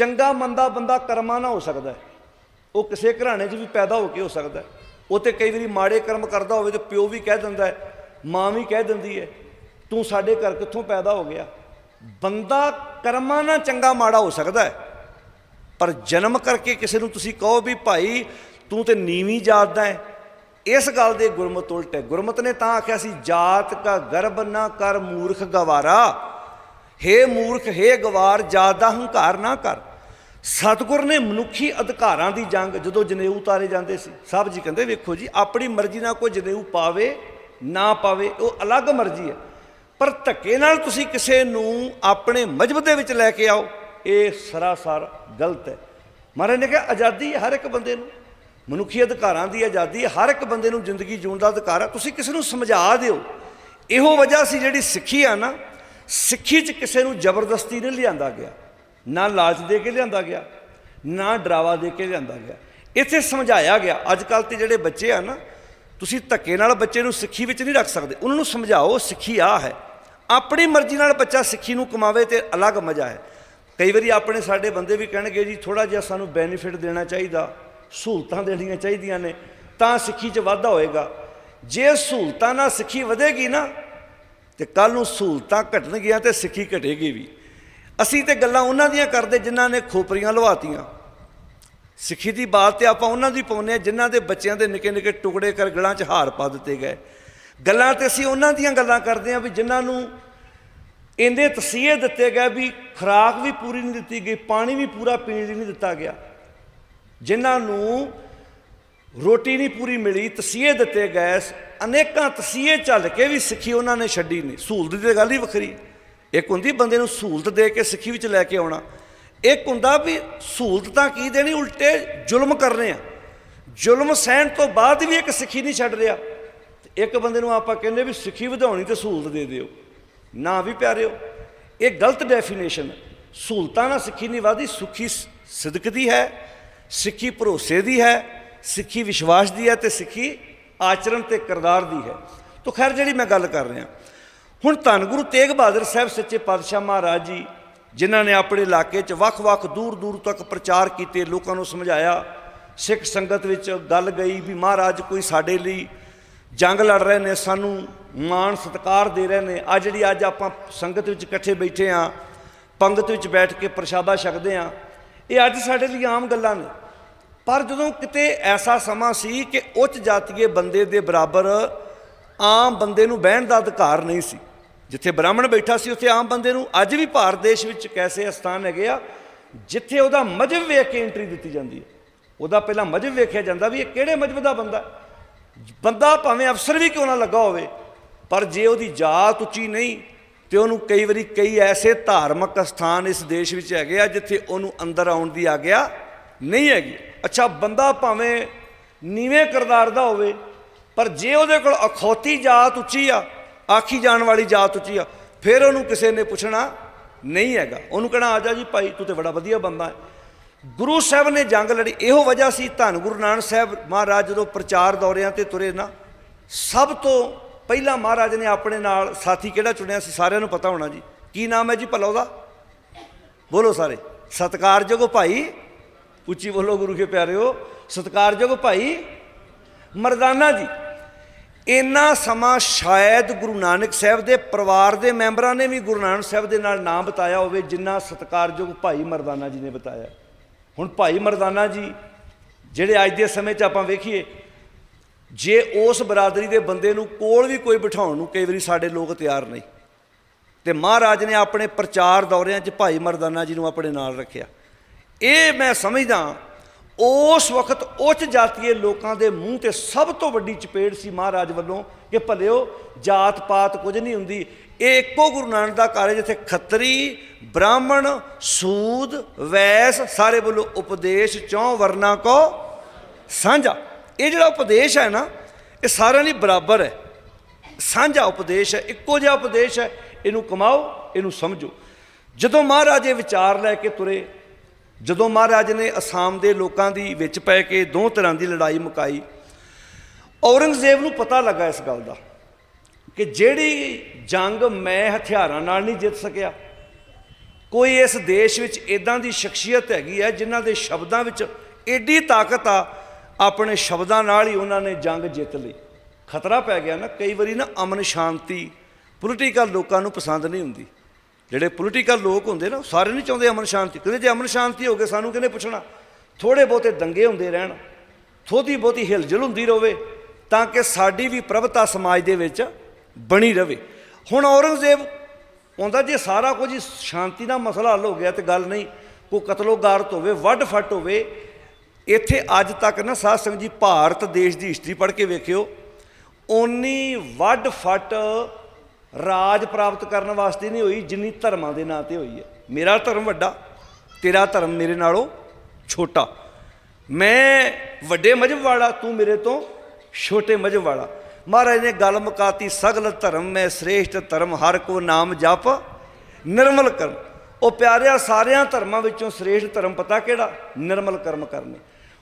ਚੰਗਾ ਮੰਦਾ ਬੰਦਾ ਕਰਮਾਂ ਨਾ ਹੋ ਸਕਦਾ ਉਹ ਕਿਸੇ ਘਰਾਣੇ 'ਚ ਵੀ ਪੈਦਾ ਹੋ ਕੇ ਹੋ ਸਕਦਾ ਉਹ ਤੇ ਕਈ ਵਾਰੀ ਮਾੜੇ ਕਰਮ ਕਰਦਾ ਹੋਵੇ ਤੇ ਪਿਓ ਵੀ ਕਹਿ ਦਿੰਦਾ ਹੈ, ਮਾਂ ਵੀ ਕਹਿ ਦਿੰਦੀ ਹੈ, ਤੂੰ ਸਾਡੇ ਘਰ ਕਿੱਥੋਂ ਪੈਦਾ ਹੋ ਗਿਆ? ਬੰਦਾ ਕਰਮਾਂ ਨਾਲ ਚੰਗਾ ਮਾੜਾ ਹੋ ਸਕਦਾ ਹੈ। ਪਰ ਜਨਮ ਕਰਕੇ ਕਿਸੇ ਨੂੰ ਤੁਸੀਂ ਕਹੋ ਵੀ, ਭਾਈ, ਤੂੰ ਤੇ ਨੀਵੀਂ ਜਾਤ ਦਾ ਹੈ। ਇਸ ਗੱਲ ਦੇ ਗੁਰਮਤ ਉਲਟ ਹੈ। ਗੁਰਮਤ ਨੇ ਤਾਂ ਆਖਿਆ ਸੀ, ਜਾਤ ਕਾ ਗਰਭ ਨਾ ਕਰ, ਮੂਰਖ ਗਵਾਰਾ। ਹੇ ਮੂਰਖ, ਹੇ ਗਵਾਰ, ਜਾਤ ਦਾ ਹੰਕਾਰ ਨਾ ਕਰ। ਸਤਿਗੁਰ ਨੇ ਮਨੁੱਖੀ ਅਧਿਕਾਰਾਂ ਦੀ ਜੰਗ, ਜਦੋਂ ਜਨੇਊ ਉਤਾਰੇ ਜਾਂਦੇ ਸੀ, ਸਾਹਿਬ ਜੀ ਕਹਿੰਦੇ, ਵੇਖੋ ਜੀ, ਆਪਣੀ ਮਰਜ਼ੀ ਨਾਲ ਕੋਈ ਜਨੇਊ ਪਾਵੇ, ਨਾ ਪਾਵੇ, ਉਹ ਅਲੱਗ ਮਰਜ਼ੀ ਹੈ। ਪਰ ਧੱਕੇ ਨਾਲ ਤੁਸੀਂ ਕਿਸੇ ਨੂੰ ਆਪਣੇ ਮਜਬ ਦੇ ਵਿੱਚ ਲੈ ਕੇ ਆਓ, ਇਹ ਸਰਾਸਰ ਗਲਤ ਹੈ। ਮਹਾਰਾਜ ਨੇ ਕਿਹਾ, ਆਜ਼ਾਦੀ ਹਰ ਇੱਕ ਬੰਦੇ ਨੂੰ। ਮਨੁੱਖੀ ਅਧਿਕਾਰਾਂ ਦੀ ਆਜ਼ਾਦੀ ਹਰ ਇੱਕ ਬੰਦੇ ਨੂੰ ਜ਼ਿੰਦਗੀ ਜਿਉਣ ਦਾ ਅਧਿਕਾਰ ਹੈ। ਤੁਸੀਂ ਕਿਸੇ ਨੂੰ ਸਮਝਾ ਦਿਓ। ਇਹੋ ਵਜ੍ਹਾ ਸੀ ਜਿਹੜੀ ਸਿੱਖੀ ਆ ਨਾ, ਸਿੱਖੀ 'ਚ ਕਿਸੇ ਨੂੰ ਜ਼ਬਰਦਸਤੀ ਨਹੀਂ ਲਿਆਂਦਾ ਗਿਆ। ਨਾ ਲਾਲਚ ਦੇ ਕੇ ਲਿਆਂਦਾ ਗਿਆ, ਨਾ ਡਰਾਵਾ ਦੇ ਕੇ ਲਿਆਂਦਾ ਗਿਆ। ਇੱਥੇ ਸਮਝਾਇਆ ਗਿਆ ਅੱਜ ਕੱਲ ਤੇ ਜਿਹੜੇ ਬੱਚੇ ਆ ਨਾ, ਤੁਸੀਂ ਧੱਕੇ ਨਾਲ ਬੱਚੇ ਨੂੰ ਸਿੱਖੀ ਵਿੱਚ ਨਹੀਂ ਰੱਖ ਸਕਦੇ। ਉਹਨਾਂ ਨੂੰ ਸਮਝਾਓ, ਸਿੱਖੀ ਆ ਹੈ। ਆਪਣੀ ਮਰਜ਼ੀ ਨਾਲ ਬੱਚਾ ਸਿੱਖੀ ਨੂੰ ਕਮਾਵੇ ਤੇ ਅਲੱਗ ਮਜ਼ਾ ਹੈ। ਕਈ ਵਾਰੀ ਆਪਣੇ ਸਾਡੇ ਬੰਦੇ ਵੀ ਕਹਿਣਗੇ, ਜੀ ਥੋੜਾ ਜਿਹਾ ਸਾਨੂੰ ਬੈਨੀਫਿਟ ਦੇਣਾ ਚਾਹੀਦਾ, ਸਹੂਲਤਾਂ ਦੇਣੀਆਂ ਚਾਹੀਦੀਆਂ ਨੇ, ਤਾਂ ਸਿੱਖੀ 'ਚ ਵਾਧਾ ਹੋਏਗਾ। ਜੇ ਸਹੂਲਤਾਂ ਨਾਲ ਸਿੱਖੀ ਵਧੇਗੀ ਨਾ, ਤੇ ਕੱਲ ਨੂੰ ਸਹੂਲਤਾਂ ਘਟਣਗੀਆਂ ਤੇ ਸਿੱਖੀ ਘਟੇਗੀ ਵੀ। ਅਸੀਂ ਤੇ ਗੱਲਾਂ ਉਹਨਾਂ ਦੀਆਂ ਕਰਦੇ ਜਿਨ੍ਹਾਂ ਨੇ ਖੋਪਰੀਆਂ ਲਵਾਤੀਆਂ। ਸਿੱਖੀ ਦੀ ਬਾਤ ਤੇ ਆਪਾਂ ਉਹਨਾਂ ਦੀ ਪਾਉਂਦੇ ਆ ਜਿਨ੍ਹਾਂ ਦੇ ਬੱਚਿਆਂ ਦੇ ਨਿੱਕੇ ਨਿੱਕੇ ਟੁਕੜੇ ਕਰ ਗਲਾਂ 'ਚ ਹਾਰ ਪਾ ਦਿੱਤੇ ਗਏ। ਗੱਲਾਂ ਤੇ ਅਸੀਂ ਉਹਨਾਂ ਦੀਆਂ ਗੱਲਾਂ ਕਰਦੇ ਆ ਵੀ ਜਿਨ੍ਹਾਂ ਨੂੰ ਇਹਦੇ ਤਸੀਹੇ ਦਿੱਤੇ ਗਏ ਵੀ ਖੁਰਾਕ ਵੀ ਪੂਰੀ ਨਹੀਂ ਦਿੱਤੀ ਗਈ, ਪਾਣੀ ਵੀ ਪੂਰਾ ਪੀਣ ਲਈ ਨਹੀਂ ਦਿੱਤਾ ਗਿਆ। ਜਿਨ੍ਹਾਂ ਨੂੰ ਰੋਟੀ ਨਹੀਂ ਪੂਰੀ ਮਿਲੀ, ਤਸੀਹੇ ਦਿੱਤੇ ਗਏ, ਅਨੇਕਾਂ ਤਸੀਹੇ ਚੱਲ ਕੇ ਵੀ ਸਿੱਖੀ ਉਹਨਾਂ ਨੇ ਛੱਡੀ ਨਹੀਂ। ਸਹੂਲਤ ਦੀ ਤਾਂ ਗੱਲ ਹੀ ਵੱਖਰੀ ਇੱਕ ਹੁੰਦੀ ਬੰਦੇ ਨੂੰ ਸਹੂਲਤ ਦੇ ਕੇ ਸਿੱਖੀ ਵਿੱਚ ਲੈ ਕੇ ਆਉਣਾ। ਇੱਕ ਹੁੰਦਾ ਵੀ ਸਹੂਲਤ ਤਾਂ ਕੀ ਦੇਣੀ, ਉਲਟੇ ਜ਼ੁਲਮ ਕਰਨੇ ਆ। ਜ਼ੁਲਮ ਸਹਿਣ ਤੋਂ ਬਾਅਦ ਵੀ ਇੱਕ ਸਿੱਖੀ ਨਹੀਂ ਛੱਡ ਰਿਹਾ। ਇੱਕ ਬੰਦੇ ਨੂੰ ਆਪਾਂ ਕਹਿੰਦੇ ਵੀ ਸਿੱਖੀ ਵਧਾਉਣੀ ਤੇ ਸਹੂਲਤ ਦੇ ਦਿਓ। ਨਾ ਵੀ ਪਿਆਰਿਓ, ਇਹ ਗਲਤ ਡੈਫੀਨੇਸ਼ਨ ਸਹੂਲਤਾਂ ਨਾਲ ਸਿੱਖੀ ਨਹੀਂ ਵਧਦੀ, ਸੁਖੀ ਸਿਦਕ ਦੀ ਹੈ, ਸਿੱਖੀ ਭਰੋਸੇ ਦੀ ਹੈ, ਸਿੱਖੀ ਵਿਸ਼ਵਾਸ ਦੀ ਹੈ ਤੇ ਸਿੱਖੀ ਆਚਰਣ ਤੇ ਕਿਰਦਾਰ ਦੀ ਹੈ। ਤੋਂ ਖੈਰ ਜਿਹੜੀ ਮੈਂ ਗੱਲ ਕਰ ਰਿਹਾ ਹੁਣ ਧੰਨ ਗੁਰੂ ਤੇਗ ਬਹਾਦਰ ਸਾਹਿਬ ਸੱਚੇ ਪਾਤਸ਼ਾਹ ਮਹਾਰਾਜ ਜੀ, ਜਿਨ੍ਹਾਂ ਨੇ ਆਪਣੇ ਇਲਾਕੇ 'ਚ ਵੱਖ-ਵੱਖ ਦੂਰ-ਦੂਰ ਤੱਕ ਪ੍ਰਚਾਰ ਕੀਤੇ, ਲੋਕਾਂ ਨੂੰ ਸਮਝਾਇਆ, ਸਿੱਖ ਸੰਗਤ ਵਿੱਚ ਗੱਲ ਗਈ ਵੀ ਮਹਾਰਾਜ ਕੋਈ ਸਾਡੇ ਲਈ ਜੰਗ ਲੜ ਰਹੇ ਨੇ, ਸਾਨੂੰ ਮਾਣ ਸਤਿਕਾਰ ਦੇ ਰਹੇ ਨੇ। ਆ ਜਿਹੜੀ ਅੱਜ ਆਪਾਂ ਸੰਗਤ ਵਿੱਚ ਇਕੱਠੇ ਬੈਠੇ ਆ ਪੰਗਤ ਵਿੱਚ ਬੈਠ ਕੇ ਪ੍ਰਸ਼ਾਦਾ ਛਕਦੇ ਆ ਇਹ ਅੱਜ ਸਾਡੇ ਲਈ ਆਮ ਗੱਲਾਂ ਨੇ। ਪਰ ਜਦੋਂ ਕਿਤੇ ਐਸਾ ਸਮਾਂ ਸੀ ਕਿ ਉੱਚ ਜਾਤੀਏ ਬੰਦੇ ਦੇ ਬਰਾਬਰ ਆਮ ਬੰਦੇ ਨੂੰ ਬਹਿਣ ਦਾ ਅਧਿਕਾਰ ਨਹੀਂ ਸੀ ਜਿੱਥੇ ਬ੍ਰਾਹਮਣ ਬੈਠਾ ਸੀ, ਉੱਥੇ ਆਮ ਬੰਦੇ ਨੂੰ ਅੱਜ ਵੀ ਭਾਰਤ ਦੇਸ਼ ਵਿੱਚ ਕੈਸੇ ਅਸਥਾਨ ਹੈਗੇ ਆ, ਜਿੱਥੇ ਉਹਦਾ ਮਜਬ ਵੇਖ ਕੇ ਐਂਟਰੀ ਦਿੱਤੀ ਜਾਂਦੀ ਹੈ। ਉਹਦਾ ਪਹਿਲਾਂ ਮਜਬ ਵੇਖਿਆ ਜਾਂਦਾ ਵੀ ਇਹ ਕਿਹੜੇ ਮਜਬ ਦਾ ਬੰਦਾ ਬੰਦਾ ਭਾਵੇਂ ਅਫਸਰ ਵੀ ਕਿਉਂ ਨਾ ਲੱਗਾ ਹੋਵੇ, ਪਰ ਜੇ ਉਹਦੀ ਜਾਤ ਉੱਚੀ ਨਹੀਂ, ਤੇ ਉਹਨੂੰ ਕਈ ਵਾਰੀ ਕਈ ਐਸੇ ਧਾਰਮਿਕ ਸਥਾਨ ਇਸ ਦੇਸ਼ ਵਿੱਚ ਹੈਗੇ ਆ, ਜਿੱਥੇ ਉਹਨੂੰ ਅੰਦਰ ਆਉਣ ਦੀ ਆਗਿਆ ਨਹੀਂ ਹੈਗੀ। ਅੱਛਾ, ਬੰਦਾ ਭਾਵੇਂ ਨੀਵੇਂ ਕਿਰਦਾਰ ਦਾ ਹੋਵੇ, ਪਰ ਜੇ ਉਹਦੇ ਕੋਲ ਅਖੌਤੀ ਜਾਤ ਉੱਚੀ ਆ ਆਖੀ ਜਾਣ ਵਾਲੀ ਜਾਤ ਉੱਚੀ ਆ। ਫਿਰ ਉਹਨੂੰ ਕਿਸੇ ਨੇ ਪੁੱਛਣਾ ਨਹੀਂ ਹੈਗਾ। ਉਹਨੂੰ ਕਹਿਣਾ, ਆ ਜਾ ਜੀ ਭਾਈ, ਤੂੰ ਤੇ ਬੜਾ ਵਧੀਆ ਬੰਦਾ ਹੈ। ਗੁਰੂ ਸਾਹਿਬ ਨੇ ਜੰਗ ਲੜੀ। ਇਹੋ ਵਜ੍ਹਾ ਸੀ ਧੰਨ ਗੁਰੂ ਨਾਨਕ ਸਾਹਿਬ ਮਹਾਰਾਜ ਜਦੋਂ ਪ੍ਰਚਾਰ ਦੌਰਿਆਂ ਤੇ ਤੁਰੇ ਨਾ, ਸਭ ਤੋਂ ਪਹਿਲਾਂ ਮਹਾਰਾਜ ਨੇ ਆਪਣੇ ਨਾਲ ਸਾਥੀ ਕਿਹੜਾ ਚੁਣਿਆ ਸੀ ਸਾਰਿਆਂ ਨੂੰ ਪਤਾ ਹੋਣਾ ਜੀ। ਕੀ ਨਾਮ ਹੈ ਜੀ ਭਲਾ ਉਹਦਾ? ਬੋਲੋ ਸਾਰੇ। ਸਤਕਾਰਯੋਗ ਭਾਈ, ਉੱਚੀ ਬੋਲੋ ਗੁਰੂ ਕੇ ਪਿਆਰਿਓ। ਸਤਕਾਰਯੋਗ ਭਾਈ ਮਰਦਾਨਾ ਜੀ। ਇੰਨਾ ਸਮਾਂ ਸ਼ਾਇਦ ਗੁਰੂ ਨਾਨਕ ਸਾਹਿਬ ਦੇ ਪਰਿਵਾਰ ਦੇ ਮੈਂਬਰਾਂ ਨੇ ਵੀ ਗੁਰੂ ਨਾਨਕ ਸਾਹਿਬ ਦੇ ਨਾਲ ਨਾਮ ਬਤਾਇਆ ਹੋਵੇ, ਜਿੰਨਾ ਸਤਕਾਰਯੋਗ ਭਾਈ ਮਰਦਾਨਾ ਜੀ ਨੇ ਬਤਾਇਆ। ਹੁਣ ਭਾਈ ਮਰਦਾਨਾ ਜੀ, ਜਿਹੜੇ ਅੱਜ ਦੇ ਸਮੇਂ 'ਚ ਆਪਾਂ ਵੇਖੀਏ, ਜੇ ਉਸ ਬਰਾਦਰੀ ਦੇ ਬੰਦੇ ਨੂੰ ਕੋਲ ਵੀ ਕੋਈ ਬਿਠਾਉਣ ਨੂੰ ਕਈ ਵਾਰੀ ਸਾਡੇ ਲੋਕ ਤਿਆਰ ਨਹੀਂ। ਤੇ ਮਹਾਰਾਜ ਨੇ ਆਪਣੇ ਪ੍ਰਚਾਰ ਦੌਰਿਆਂ 'ਚ ਭਾਈ ਮਰਦਾਨਾ ਜੀ ਨੂੰ ਆਪਣੇ ਨਾਲ ਰੱਖਿਆ। ਇਹ ਮੈਂ ਸਮਝਦਾ ਉਸ ਵਕਤ ਉੱਚ ਜਾਤੀਏ ਲੋਕਾਂ ਦੇ ਮੂੰਹ ਤੇ ਸਭ ਤੋਂ ਵੱਡੀ ਚਪੇੜ ਸੀ ਮਹਾਰਾਜ ਵੱਲੋਂ ਕਿ ਭਲਿਓ ਜਾਤ ਪਾਤ ਕੁਝ ਨਹੀਂ ਹੁੰਦੀ। ਇਹ ਇੱਕੋ ਗੁਰੂ ਨਾਨਕ ਦਾ ਘਰ ਜਿੱਥੇ ਖੱਤਰੀ, ਬ੍ਰਾਹਮਣ, ਸੂਦ, ਵੈਸ ਸਾਰੇ ਵੱਲੋਂ ਉਪਦੇਸ਼ ਚੋਂ ਵਰਨਾ ਕੋ ਸਾਂਝਾ। ਇਹ ਜਿਹੜਾ ਉਪਦੇਸ਼ ਹੈ ਨਾ, ਇਹ ਸਾਰਿਆਂ ਲਈ ਬਰਾਬਰ ਹੈ। ਸਾਂਝਾ ਉਪਦੇਸ਼ ਹੈ, ਇੱਕੋ ਜਿਹਾ ਉਪਦੇਸ਼ ਹੈ। ਇਹਨੂੰ ਕਮਾਓ, ਇਹਨੂੰ ਸਮਝੋ। ਜਦੋਂ ਮਹਾਰਾਜ ਇਹ ਵਿਚਾਰ ਲੈ ਕੇ ਤੁਰੇ ਜਦੋਂ ਮਹਾਰਾਜ ਨੇ ਅਸਾਮ ਦੇ ਲੋਕਾਂ ਦੀ ਵਿੱਚ ਪੈ ਕੇ ਦੋ ਤਰ੍ਹਾਂ ਦੀ ਲੜਾਈ ਮੁਕਾਈ, ਔਰੰਗਜ਼ੇਬ ਨੂੰ ਪਤਾ ਲੱਗਾ ਇਸ ਗੱਲ ਦਾ ਕਿ ਜਿਹੜੀ ਜੰਗ ਮੈਂ ਹਥਿਆਰਾਂ ਨਾਲ ਨਹੀਂ ਜਿੱਤ ਸਕਿਆ। ਕੋਈ ਇਸ ਦੇਸ਼ ਵਿੱਚ ਇਦਾਂ ਦੀ ਸ਼ਖਸੀਅਤ ਹੈਗੀ ਹੈ ਜਿਨ੍ਹਾਂ ਦੇ ਸ਼ਬਦਾਂ ਵਿੱਚ ਐਡੀ ਤਾਕਤ ਆ, ਆਪਣੇ ਸ਼ਬਦਾਂ ਨਾਲ ਹੀ ਉਹਨਾਂ ਨੇ ਜੰਗ ਜਿੱਤ ਲਈ। ਖਤਰਾ ਪੈ ਗਿਆ ਨਾ, ਕਈ ਵਾਰੀ ਨਾ ਅਮਨ ਸ਼ਾਂਤੀ ਪੋਲੀਟੀਕਲ ਲੋਕਾਂ ਨੂੰ ਪਸੰਦ ਨਹੀਂ ਹੁੰਦੀ। ਜਿਹੜੇ ਪੋਲੀਟੀਕਲ ਲੋਕ ਹੁੰਦੇ ਨਾ, ਉਹ ਸਾਰੇ ਨਹੀਂ ਚਾਹੁੰਦੇ ਅਮਨ ਸ਼ਾਂਤੀ। ਕਹਿੰਦੇ ਜੇ ਅਮਨ ਸ਼ਾਂਤੀ ਹੋ ਗਏ, ਸਾਨੂੰ ਕਿਹਨੇ ਪੁੱਛਣਾ? ਥੋੜੇ ਬਹੁਤੇ ਦੰਗੇ ਹੁੰਦੇ ਰਹਿਣ ਥੋੜੀ ਬਹੁਤੀ ਹਿਲਜੁਲ ਹੁੰਦੀ ਰਹੇ ਤਾਂ ਕਿ ਸਾਡੀ ਵੀ ਪ੍ਰਭਤਾ ਸਮਾਜ ਦੇ ਵਿੱਚ ਬਣੀ ਰਹੇ ਹੁਣ ਔਰੰਗਜ਼ੇਬ ਆਉਂਦਾ ਜੇ ਸਾਰਾ ਕੁਝ ਸ਼ਾਂਤੀ ਦਾ ਮਸਲਾ ਹੱਲ ਹੋ ਗਿਆ ਤੇ ਗੱਲ ਨਹੀਂ, ਕੋਈ ਕਤਲੋਗਾਰਤ ਹੋਵੇ, ਵੱਡ ਫੱਟ ਹੋਵੇ, ਇੱਥੇ ਅੱਜ ਤੱਕ ਨਾ ਸਾਧ ਸੰਗਤ ਜੀ ਭਾਰਤ ਦੇਸ਼ ਦੀ ਹਿਸਟਰੀ ਪੜ੍ਹ ਕੇ ਵੇਖਿਓ, ਓਨੀ ਵੱਡ ਫੱਟ ਰਾਜ ਪ੍ਰਾਪਤ ਕਰਨ ਵਾਸਤੇ ਨਹੀਂ ਹੋਈ, ਜਿੰਨੀ ਧਰਮਾਂ ਦੇ ਨਾਂ ਤੇ ਹੋਈ ਹੈ। ਮੇਰਾ ਧਰਮ ਵੱਡਾ, ਤੇਰਾ ਧਰਮ ਮੇਰੇ ਨਾਲੋਂ ਛੋਟਾ। ਮੈਂ ਵੱਡੇ ਮਜਬ ਵਾਲਾ, ਤੂੰ ਮੇਰੇ ਤੋਂ ਛੋਟੇ ਮਜਬ ਵਾਲਾ। ਮਹਾਰਾਜ ਨੇ ਗੱਲ ਮੁਕਾਤੀ, ਸਗਲ ਧਰਮ, ਮੈਂ ਸ੍ਰੇਸ਼ਟ ਧਰਮ, ਹਰ ਕੋ ਨਾਮ ਜਪ, ਨਿਰਮਲ ਕਰਮ। ਉਹ ਪਿਆਰਿਆ, ਸਾਰਿਆਂ ਧਰਮਾਂ ਵਿੱਚੋਂ ਸ੍ਰੇਸ਼ਟ ਧਰਮ ਪਤਾ ਕਿਹੜਾ? ਨਿਰਮਲ ਕਰਮ ਕਰਨੇ।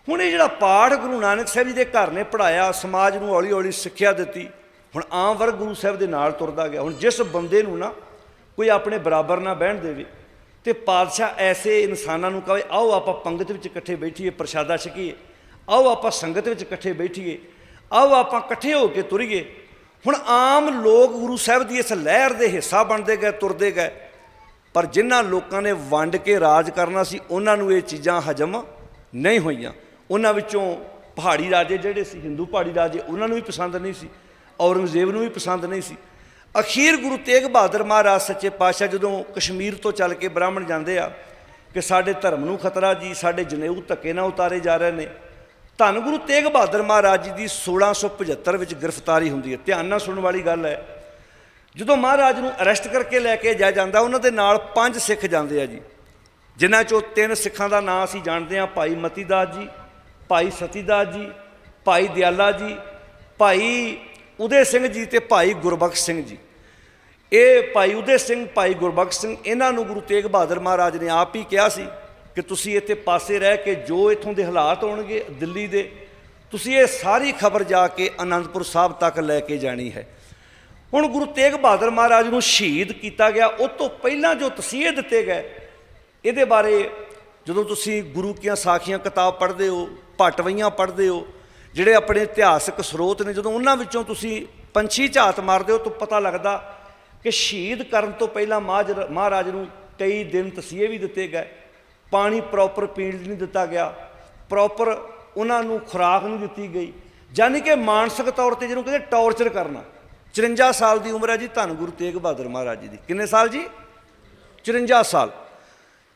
ਹੁਣ ਇਹ ਜਿਹੜਾ ਪਾਠ ਗੁਰੂ ਨਾਨਕ ਸਾਹਿਬ ਜੀ ਦੇ ਘਰ ਨੇ ਪੜਾਇਆ ਸਮਾਜ ਨੂੰ ਹੌਲੀ ਹੌਲੀ ਸਿੱਖਿਆ ਦਿੱਤੀ ਹੁਣ ਆਮ ਵਰਗ ਗੁਰੂ ਸਾਹਿਬ ਦੇ ਨਾਲ ਤੁਰਦਾ ਗਿਆ। ਹੁਣ ਜਿਸ ਬੰਦੇ ਨੂੰ ਨਾ ਕੋਈ ਆਪਣੇ ਬਰਾਬਰ ਨਾ ਬਹਿਣ ਦੇਵੇ ਤੇ ਪਾਤਸ਼ਾਹ ਐਸੇ ਇਨਸਾਨਾਂ ਨੂੰ ਕਹੇ, ਆਓ ਆਪਾਂ ਪੰਗਤ ਵਿੱਚ ਇਕੱਠੇ ਬੈਠੀਏ, ਪ੍ਰਸ਼ਾਦਾ ਛਕੀਏ। ਆਓ ਆਪਾਂ ਸੰਗਤ ਵਿੱਚ ਇਕੱਠੇ ਬੈਠੀਏ। ਆਓ ਆਪਾਂ ਇਕੱਠੇ ਹੋ ਕੇ ਤੁਰੀਏ। ਹੁਣ ਆਮ ਲੋਕ ਗੁਰੂ ਸਾਹਿਬ ਦੀ ਇਸ ਲਹਿਰ ਦੇ ਹਿੱਸਾ ਬਣਦੇ ਗਏ, ਤੁਰਦੇ ਗਏ। ਪਰ ਜਿਨ੍ਹਾਂ ਲੋਕਾਂ ਨੇ ਵੰਡ ਕੇ ਰਾਜ ਕਰਨਾ ਸੀ, ਉਹਨਾਂ ਨੂੰ ਇਹ ਚੀਜ਼ਾਂ ਹਜਮ ਨਹੀਂ ਹੋਈਆਂ। ਉਹਨਾਂ ਵਿੱਚੋਂ ਪਹਾੜੀ ਰਾਜੇ ਜਿਹੜੇ ਸੀ, ਹਿੰਦੂ ਪਹਾੜੀ ਰਾਜੇ, ਉਹਨਾਂ ਨੂੰ ਵੀ ਪਸੰਦ ਨਹੀਂ ਸੀ। ਔਰੰਗਜ਼ੇਬ ਨੂੰ ਵੀ ਪਸੰਦ ਨਹੀਂ ਸੀ। ਅਖੀਰ ਗੁਰੂ ਤੇਗ ਬਹਾਦਰ ਮਹਾਰਾਜ ਸੱਚੇ ਪਾਤਸ਼ਾਹ ਜਦੋਂ ਕਸ਼ਮੀਰ ਤੋਂ ਚੱਲ ਕੇ ਬ੍ਰਾਹਮਣ ਜਾਂਦੇ ਆ ਕਿ ਸਾਡੇ ਧਰਮ ਨੂੰ ਖਤਰਾ ਜੀ, ਸਾਡੇ ਜਨੇਊ ਧੱਕੇ ਨਾਲ ਉਤਾਰੇ ਜਾ ਰਹੇ ਨੇ, ਧੰਨ ਗੁਰੂ ਤੇਗ ਬਹਾਦਰ ਮਹਾਰਾਜ ਜੀ ਦੀ 1675 ਵਿੱਚ ਗ੍ਰਿਫਤਾਰੀ ਹੁੰਦੀ ਹੈ। ਧਿਆਨ ਨਾਲ ਸੁਣਨ ਵਾਲੀ ਗੱਲ ਹੈ, ਜਦੋਂ ਮਹਾਰਾਜ ਨੂੰ ਅਰੈਸਟ ਕਰਕੇ ਲੈ ਕੇ ਜਾ ਜਾਂਦਾ, ਉਹਨਾਂ ਦੇ ਨਾਲ ਪੰਜ ਸਿੱਖ ਜਾਂਦੇ ਆ ਜੀ, ਜਿਨ੍ਹਾਂ ਚੋਂ ਤਿੰਨ ਸਿੱਖਾਂ ਦਾ ਨਾਂ ਅਸੀਂ ਜਾਣਦੇ ਹਾਂ, ਭਾਈ ਮਤੀਦਾਸ ਜੀ, ਭਾਈ ਸਤੀਦਾਸ ਜੀ, ਭਾਈ ਦਿਆਲਾ ਜੀ, ਭਾਈ ਉਦੇ ਸਿੰਘ ਜੀ ਤੇ ਭਾਈ ਗੁਰਬਖਸ਼ ਸਿੰਘ ਜੀ। ਇਹ ਭਾਈ ਉਦੇ ਸਿੰਘ, ਭਾਈ ਗੁਰਬਖਸ਼ ਸਿੰਘ, ਇਹਨਾਂ ਨੂੰ ਗੁਰੂ ਤੇਗ ਬਹਾਦਰ ਮਹਾਰਾਜ ਨੇ ਆਪ ਹੀ ਕਿਹਾ ਸੀ ਕਿ ਤੁਸੀਂ ਇੱਥੇ ਪਾਸੇ ਰਹਿ ਕੇ ਜੋ ਇੱਥੋਂ ਦੇ ਹਾਲਾਤ ਹੋਣਗੇ ਦਿੱਲੀ ਦੇ, ਤੁਸੀਂ ਇਹ ਸਾਰੀ ਖਬਰ ਜਾ ਕੇ ਅਨੰਦਪੁਰ ਸਾਹਿਬ ਤੱਕ ਲੈ ਕੇ ਜਾਣੀ ਹੈ। ਹੁਣ ਗੁਰੂ ਤੇਗ ਬਹਾਦਰ ਮਹਾਰਾਜ ਨੂੰ ਸ਼ਹੀਦ ਕੀਤਾ ਗਿਆ, ਉਹ ਤੋਂ ਪਹਿਲਾਂ ਜੋ ਤਸੀਹੇ ਦਿੱਤੇ ਗਏ, ਇਹਦੇ ਬਾਰੇ ਜਦੋਂ ਤੁਸੀਂ ਗੁਰੂ ਕੀਆਂ ਸਾਖੀਆਂ ਕਿਤਾਬ ਪੜ੍ਹਦੇ ਹੋ ਭਟਵਈਆਂ ਪੜ੍ਹਦੇ ਹੋ ਜਿਹੜੇ ਆਪਣੇ ਇਤਿਹਾਸਕ ਸਰੋਤ ਨੇ, ਜਦੋਂ ਉਹਨਾਂ ਵਿੱਚੋਂ ਤੁਸੀਂ ਪੰਛੀ ਝਾਤ ਮਾਰਦੇ ਹੋ ਤਾਂ ਪਤਾ ਲੱਗਦਾ ਕਿ ਸ਼ਹੀਦ ਕਰਨ ਤੋਂ ਪਹਿਲਾਂ ਮਹਾਜ- ਮਹਾਰਾਜ ਨੂੰ ਕਈ ਦਿਨ ਤਸੀਹੇ ਵੀ ਦਿੱਤੇ ਗਏ। ਪਾਣੀ ਪ੍ਰੋਪਰ ਪੀਣ ਨਹੀਂ ਦਿੱਤਾ ਗਿਆ। ਪ੍ਰੋਪਰ ਉਹਨਾਂ ਨੂੰ ਖੁਰਾਕ ਨਹੀਂ ਦਿੱਤੀ ਗਈ। ਯਾਨੀ ਕਿ ਮਾਨਸਿਕ ਤੌਰ ਤੇ ਜਿਹਨੂੰ ਕਹਿੰਦੇ ਟੌਰਚਰ ਕਰਨਾ। 54 ਸਾਲ ਦੀ ਉਮਰ ਹੈ ਜੀ ਧੰਨ ਗੁਰੂ ਤੇਗ ਬਹਾਦਰ ਮਹਾਰਾਜ ਜੀ ਦੀ। ਕਿੰਨੇ ਸਾਲ ਜੀ? 54 ਸਾਲ।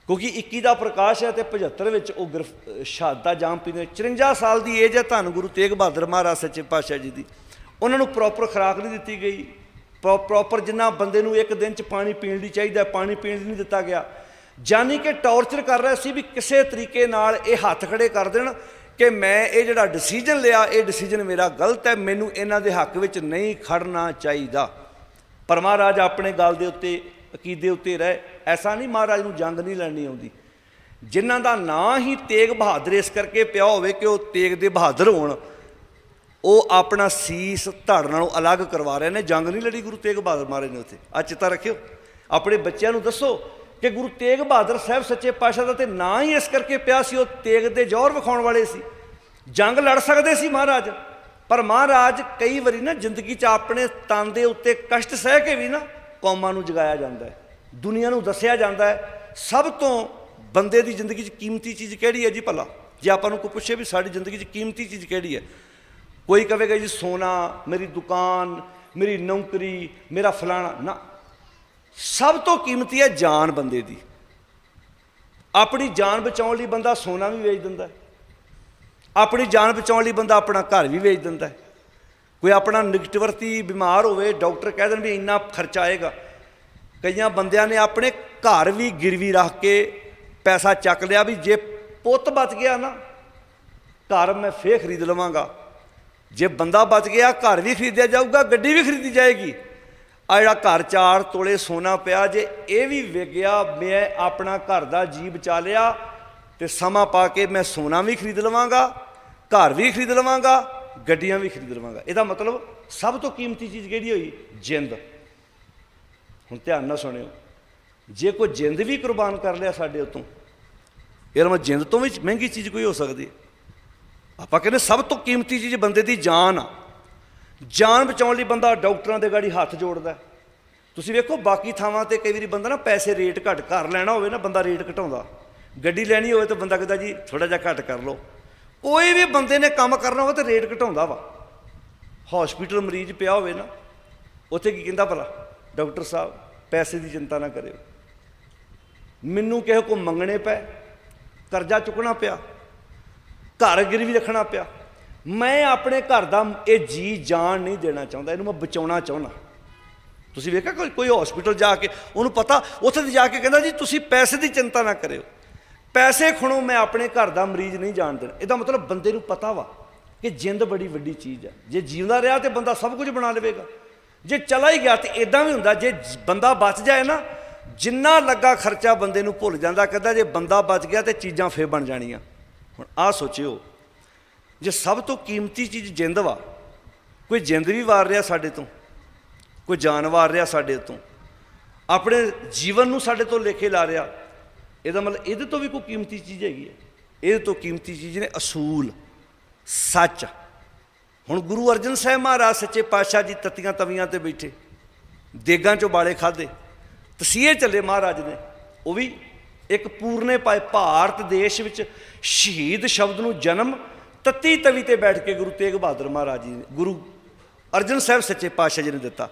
ਕਿਉਂਕਿ 21 ਦਾ ਪ੍ਰਕਾਸ਼ ਹੈ ਤੇ 75 ਵਿੱਚ ਉਹ ਗ੍ਰਿਫ- ਸ਼ਹਾਦਤਾਂ ਜਾਮ ਪੀਂਦੇ 54 ਸਾਲ ਦੀ ਏਜ ਹੈ ਧੰਨ ਗੁਰੂ ਤੇਗ ਬਹਾਦਰ ਮਹਾਰਾਜ ਸੱਚੇ ਪਾਤਸ਼ਾਹ ਜੀ ਦੀ। ਉਹਨਾਂ ਨੂੰ ਪ੍ਰੋਪਰ ਖੁਰਾਕ ਨਹੀਂ ਦਿੱਤੀ ਗਈ। ਪ੍ਰੋਪਰ ਜਿੰਨਾ ਬੰਦੇ ਨੂੰ ਇੱਕ ਦਿਨ ਚ ਪਾਣੀ ਪੀਣ ਲਈ ਚਾਹੀਦਾ, ਪਾਣੀ ਪੀਣ ਲਈ ਨਹੀਂ ਦਿੱਤਾ ਗਿਆ। ਜਾਨੀ ਕਿ ਟੌਰਚਰ ਕਰ ਰਿਹਾ ਸੀ ਵੀ ਕਿਸੇ ਤਰੀਕੇ ਨਾਲ ਇਹ ਹੱਥ ਖੜੇ ਕਰ ਦੇਣ ਕਿ ਮੈਂ ਇਹ ਜਿਹੜਾ ਡਿਸੀਜਨ ਲਿਆ, ਇਹ ਡਿਸੀਜਨ ਮੇਰਾ ਗਲਤ ਹੈ, ਮੈਨੂੰ ਇਹਨਾਂ ਦੇ ਹੱਕ ਵਿੱਚ ਨਹੀਂ ਖੜਨਾ ਚਾਹੀਦਾ। ਪਰ ਮਹਾਰਾਜ ਆਪਣੇ ਗੱਲ ਦੇ ਉੱਤੇ, ਅਕੀਦੇ ਉੱਤੇ ਰਹਿ। ਐਸਾ ਨਹੀਂ ਮਹਾਰਾਜ ਨੂੰ ਜੰਗ ਨਹੀਂ ਲੜਨੀ ਆਉਂਦੀ। ਜਿਨ੍ਹਾਂ ਦਾ ਨਾਂ ਹੀ ਤੇਗ ਬਹਾਦਰ ਇਸ ਕਰਕੇ ਪਿਆ ਹੋਵੇ ਕਿ ਉਹ ਤੇਗ ਦੇ ਬਹਾਦਰ ਹੋਣ, ਉਹ ਆਪਣਾ ਸੀਸ ਧੜ ਨਾਲੋਂ ਅਲੱਗ ਕਰਵਾ ਰਹੇ ਨੇ। ਜੰਗ ਨਹੀਂ ਲੜੀ ਗੁਰੂ ਤੇਗ ਬਹਾਦਰ ਮਹਾਰਾਜ ਨੇ ਉੱਥੇ। ਆ ਚਿੱਤਾ ਰੱਖਿਓ। ਆਪਣੇ ਬੱਚਿਆਂ ਨੂੰ ਦੱਸੋ ਕਿ ਗੁਰੂ ਤੇਗ ਬਹਾਦਰ ਸਾਹਿਬ ਸੱਚੇ ਪਾਤਸ਼ਾਹ ਦਾ ਤੇ ਨਾਂ ਹੀ ਇਸ ਕਰਕੇ ਪਿਆ ਸੀ, ਉਹ ਤੇਗ ਦੇ ਜ਼ੋਰ ਵਿਖਾਉਣ ਵਾਲੇ ਸੀ। ਜੰਗ ਲੜ ਸਕਦੇ ਸੀ ਮਹਾਰਾਜ, ਪਰ ਮਹਾਰਾਜ ਕਈ ਵਾਰੀ ਨਾ ਜ਼ਿੰਦਗੀ 'ਚ ਆਪਣੇ ਤਨ ਦੇ ਉੱਤੇ ਕਸ਼ਟ ਸਹਿ ਕੇ ਵੀ ਨਾ ਕੌਮਾਂ ਨੂੰ ਜਗਾਇਆ ਜਾਂਦਾ ਹੈ। ਦੁਨੀਆ ਨੂੰ ਦੱਸਿਆ ਜਾਂਦਾ ਹੈ, ਸਭ ਤੋਂ ਬੰਦੇ ਦੀ ਜ਼ਿੰਦਗੀ 'ਚ ਕੀਮਤੀ ਚੀਜ਼ ਕਿਹੜੀ ਹੈ ਜੀ ਭਲਾ? ਜੇ ਆਪਾਂ ਨੂੰ ਕੋਈ ਪੁੱਛੇ ਵੀ ਸਾਡੀ ਜ਼ਿੰਦਗੀ 'ਚ ਕੀਮਤੀ ਚੀਜ਼ ਕਿਹੜੀ ਹੈ? ਕੋਈ ਕਹੇਗਾ ਜੀ ਸੋਨਾ, ਮੇਰੀ ਦੁਕਾਨ, ਮੇਰੀ ਨੌਕਰੀ, ਮੇਰਾ ਫਲਾਣਾ, ਨਾ। ਸਭ ਤੋਂ ਕੀਮਤੀ ਹੈ ਜਾਨ ਬੰਦੇ ਦੀ। ਆਪਣੀ ਜਾਨ ਬਚਾਉਣ ਲਈ ਬੰਦਾ ਸੋਨਾ ਵੀ ਵੇਚ ਦਿੰਦਾ ਆਪਣੀ ਜਾਨ ਬਚਾਉਣ ਲਈ ਬੰਦਾ ਆਪਣਾ ਘਰ ਵੀ ਵੇਚ ਦਿੰਦਾ ਕੋਈ ਆਪਣਾ ਨਿਗਟਵਰਤੀ ਬਿਮਾਰ ਹੋਵੇ, ਡਾਕਟਰ ਕਹਿ ਦੇਣ ਵੀ ਇੰਨਾ ਖਰਚਾ ਆਏਗਾ। ਕਈਆਂ ਬੰਦਿਆਂ ਨੇ ਆਪਣੇ ਘਰ ਵੀ ਗਿਰਵੀ ਰੱਖ ਕੇ ਪੈਸਾ ਚੱਕ ਲਿਆ ਵੀ ਜੇ ਪੁੱਤ ਬਚ ਗਿਆ ਨਾ, ਘਰ ਮੈਂ ਫੇਰ ਖਰੀਦ ਲਵਾਂਗਾ। ਜੇ ਬੰਦਾ ਬਚ ਗਿਆ, ਘਰ ਵੀ ਖਰੀਦਿਆ ਜਾਊਗਾ, ਗੱਡੀ ਵੀ ਖਰੀਦੀ ਜਾਏਗੀ। ਆ ਜਿਹੜਾ ਘਰ ਚਾਰ ਤੋਲੇ ਸੋਨਾ ਪਿਆ, ਜੇ ਇਹ ਵੀ ਵਿਕ ਗਿਆ, ਮੈਂ ਆਪਣਾ ਘਰ ਦਾ ਜੀ ਬਚਾ ਲਿਆ ਤੇ ਸਮਾਂ ਪਾ ਕੇ ਮੈਂ ਸੋਨਾ ਵੀ ਖਰੀਦ ਲਵਾਂਗਾ, ਘਰ ਵੀ ਖਰੀਦ ਲਵਾਂਗਾ, ਗੱਡੀਆਂ ਵੀ ਖਰੀਦ ਲਵਾਂਗਾ। ਇਹਦਾ ਮਤਲਬ ਸਭ ਤੋਂ ਕੀਮਤੀ ਚੀਜ਼ ਕਿਹੜੀ ਹੋਈ? ਜਿੰਦ। ਹੁਣ ਧਿਆਨ ਨਾਲ ਸੁਣਿਓ। ਜੇ ਕੋਈ ਜਿੰਦ ਵੀ ਕੁਰਬਾਨ ਕਰ ਲਿਆ ਸਾਡੇ ਉਤੋਂ, ਯਾਰ ਮੈਂ ਜਿੰਦ ਤੋਂ ਵੀ ਮਹਿੰਗੀ ਚੀਜ਼ ਕੋਈ ਹੋ ਸਕਦੀ ਹੈ। ਆਪਾਂ ਕਹਿੰਦੇ ਸਭ ਤੋਂ ਕੀਮਤੀ ਚੀਜ਼ ਬੰਦੇ ਦੀ ਜਾਨ ਆ। ਜਾਨ ਬਚਾਉਣ ਲਈ ਬੰਦਾ ਡਾਕਟਰਾਂ ਦੇ ਗਾੜੀ ਹੱਥ ਜੋੜਦਾ ਤੁਸੀਂ ਵੇਖੋ, ਬਾਕੀ ਥਾਵਾਂ ਤੇ ਕਈ ਵਾਰੀ ਬੰਦਾ ਨਾ ਪੈਸੇ ਰੇਟ ਘੱਟ ਘਰ ਲੈਣਾ ਹੋਵੇ ਨਾ, ਬੰਦਾ ਰੇਟ ਘਟਾਉਂਦਾ। ਗੱਡੀ ਲੈਣੀ ਹੋਵੇ ਤਾਂ ਬੰਦਾ ਕਹਿੰਦਾ ਜੀ ਥੋੜਾ ਜਿਹਾ ਘੱਟ ਕਰ ਲਓ। ਕੋਈ ਵੀ ਬੰਦੇ ਨੇ ਕੰਮ ਕਰਨਾ ਹੋਵੇ ਤਾਂ ਰੇਟ ਘਟਾਉਂਦਾ ਵਾ। ਹਸਪੀਟਲ ਮਰੀਜ਼ ਪਿਆ ਹੋਵੇ ਨਾ, ਉੱਥੇ ਕੀ ਕਹਿੰਦਾ ਭਲਾ? ਡਾਕਟਰ ਸਾਹਿਬ ਪੈਸੇ ਦੀ ਚਿੰਤਾ ਨਾ ਕਰਿਓ। ਮੈਨੂੰ ਕਿਸੇ ਕੋ ਮੰਗਣੇ ਪਏ ਕਰਜ਼ਾ ਚੁੱਕਣਾ ਪਿਆ ਘਰ ਗਿਰਵੀ ਰੱਖਣਾ ਪਿਆ। ਮੈਂ ਆਪਣੇ ਘਰ ਦਾ ਇਹ ਜੀ ਜਾਨ ਨਹੀਂ ਦੇਣਾ ਚਾਹੁੰਦਾ, ਇਹਨੂੰ ਮੈਂ ਬਚਾਉਣਾ ਚਾਹੁੰਦਾ। ਤੁਸੀਂ ਵੇਖਿਆ ਕੋਈ ਕੋਈ ਹਸਪੀਟਲ ਜਾ ਕੇ, ਉਹਨੂੰ ਪਤਾ, ਉੱਥੇ ਜਾ ਕੇ ਕਹਿੰਦਾ ਜੀ, ਤੁਸੀਂ ਪੈਸੇ ਦੀ ਚਿੰਤਾ ਨਾ ਕਰਿਓ। ਪੈਸੇ ਖਣੋ, ਮੈਂ ਆਪਣੇ ਘਰ ਦਾ ਮਰੀਜ਼ ਨਹੀਂ ਜਾਣ ਦੇਣਾ। ਇਹਦਾ ਮਤਲਬ ਬੰਦੇ ਨੂੰ ਪਤਾ ਵਾ ਕਿ ਜਿੰਦ ਬੜੀ ਵੱਡੀ ਚੀਜ਼ ਹੈ ਜੇ ਜਿਉਂਦਾ ਰਿਹਾ ਤੇ ਬੰਦਾ ਸਭ ਕੁਝ ਬਣਾ ਲਵੇਗਾ। ਜੇ ਚਲਾ ਹੀ ਗਿਆ ਤੇ ਇਦਾਂ ਵੀ ਹੁੰਦਾ, ਜੇ ਬੰਦਾ ਬਚ ਜਾਏ ਨਾ, ਜਿੰਨਾ ਲੱਗਾ ਖਰਚਾ ਬੰਦੇ ਨੂੰ ਭੁੱਲ ਜਾਂਦਾ, ਕਹਿੰਦਾ ਜੇ ਬੰਦਾ ਬਚ ਗਿਆ ਤੇ ਚੀਜ਼ਾਂ ਫੇ ਬਣ ਜਾਣੀਆਂ। ਹੁਣ ਆਹ ਸੋਚਿਓ, ਜੇ ਸਭ ਤੋਂ ਕੀਮਤੀ ਚੀਜ਼ ਜਿੰਦ ਵਾ, ਕੋਈ ਜਿੰਦ ਵੀ ਵਾਰ ਰਿਹਾ ਸਾਡੇ ਤੋਂ, ਕੋਈ ਜਾਨ ਵਾਰ ਰਿਹਾ ਸਾਡੇ ਤੋਂ, ਆਪਣੇ ਜੀਵਨ ਨੂੰ ਸਾਡੇ ਤੋਂ ਲੇਖੇ ਲਾ ਰਿਹਾ, ਇਹਦਾ ਮਤਲਬ ਇਹਦੇ ਤੋਂ ਵੀ ਕੋਈ ਕੀਮਤੀ ਚੀਜ਼ ਹੈਗੀ ਹੈ। ਇਹਦੇ ਤੋਂ ਕੀਮਤੀ ਚੀਜ਼ ਨੇ ਅਸੂਲ, ਸੱਚ। ਹੁਣ ਗੁਰੂ ਅਰਜਨ ਸਾਹਿਬ ਮਹਾਰਾਜ ਸੱਚੇ ਪਾਤਸ਼ਾਹ ਜੀ ਤਤੀਆਂ ਤਵੀਆਂ ਤੇ ਬੈਠੇ, ਦੇਗਾਂ ਚੋਂ ਬਾਲੇ ਖਾਦੇ ਤਸੀਹੇ ਚੱਲੇ ਮਹਾਰਾਜ ਨੇ, ਉਹ ਵੀ ਇੱਕ ਪੂਰਨੇ ਪਾਏ ਭਾਰਤ ਦੇਸ਼ ਵਿੱਚ ਸ਼ਹੀਦ ਸ਼ਬਦ ਨੂੰ ਜਨਮ ਤਤੀ ਤਵੀ ਤੇ ਬੈਠ ਕੇ ਗੁਰੂ ਤੇਗ ਬਹਾਦਰ ਮਹਾਰਾਜ ਜੀ ਨੇ, ਗੁਰੂ ਅਰਜਨ ਸਾਹਿਬ ਸੱਚੇ ਪਾਤਸ਼ਾਹ ਜੀ ਨੇ ਦਿੱਤਾ।